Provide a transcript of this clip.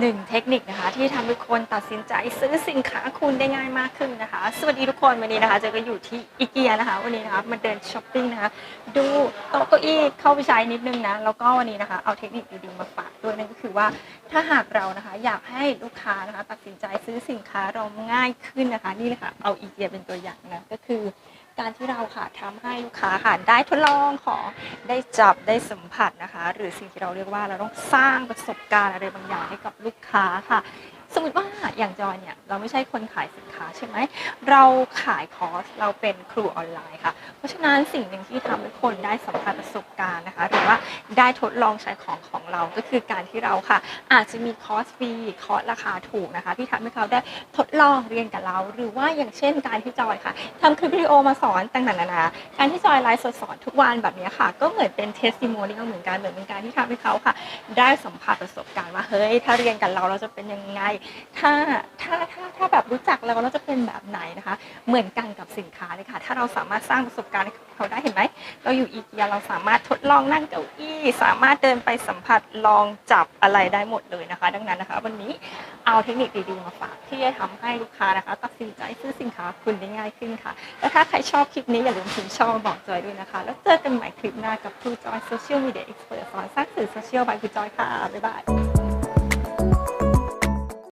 หนึ่งเทคนิคนะคะ ที่ทำให้คนตัดสินใจซื้อสินค้าคุณได้ง่ายมากขึ้นนะคะ สวัสดีทุกคนวันนี้นะคะเจอก็อยู่ที่อีเกียนะคะ วันนี้นะคะมาเดินช้อปปิ้งนะคะ ดูโต๊ะเก้าอี้เข้าไปใช้นิดนึงนะแล้วก็วันนี้นะคะเอาเทคนิคดีๆมาฝากด้วยนั่นก็คือว่าถ้าหากเรานะคะอยากให้ลูกค้านะคะ ตัดสินใจซื้อสินค้าเราง่ายขึ้นนะคะ นี่เลยค่ะเอาอีเกียเป็นตัวอย่างนะก็คือ การที่เราค่ะทำให้ลูกค้าค่ะได้ทดลองของได้จับได้สัมผัสนะคะ หรือสิ่งที่เราเรียกว่าเราต้องสร้างประสบการณ์อะไรบางอย่างให้กับลูกค้าค่ะ สมมติว่าอย่างจอยเนี่ยเราไม่ใช่คนขายสินค้าใช่ไหมเราขายคอร์สเราเป็นครูออนไลน์ค่ะ เพราะฉะนั้นสิ่งหนึ่งที่ทำให้คนได้สัมผัสประสบการณ์นะคะ ได้ทดลองใช้ของของเราก็คือการที่เราค่ะ อาจจะมีคอร์สฟรีคอร์สราคาถูกนะคะ ที่ทำให้เขาได้ทดลองเรียนกับเรา หรือว่าอย่างเช่นการที่จอยค่ะทำคลิปวิดีโอมาสอนต่างๆนานาการที่จอยไลฟ์สดสอนทุกวันแบบนี้ค่ะ ก็เหมือนเป็นเทสติโมเนียลเหมือนกันเหมือนเป็นการที่ทำให้เขาค่ะ ได้สัมผัสประสบการณ์ว่าเฮ้ยถ้าเรียนกับเราเราจะเป็นยังไง ถ้าถ้าถ้าถ้าแบบรู้จักเราเราจะเป็นแบบไหนนะคะ เหมือนกันกับสินค้าเลยค่ะ ถ้าเราสามารถสร้างประสบการณ์ให้เขาได้เห็นไหมเราอยู่อีเกียเราสามารถทดลองนั่งเก้าอี้สามารถเดินไปสัมผัสลองจับอะไรได้หมดเลยนะคะ ดังนั้นนะคะ วันนี้เอาเทคนิคดีๆมาฝากที่จะทำให้ลูกค้านะคะ ตัดสินใจซื้อสินค้าคุณได้ง่ายขึ้นค่ะและถ้าใครชอบคลิปนี้อย่าลืมพิมพ์ชอบบอกจอยด้วยนะคะ แล้วเจอกันใหม่คลิปหน้ากับครูจอยโซเชียลมีเดียเอ็กซ์เพรสสอนสร้างสื่อโซเชียลบายครูจอยค่ะบ๊ายบาย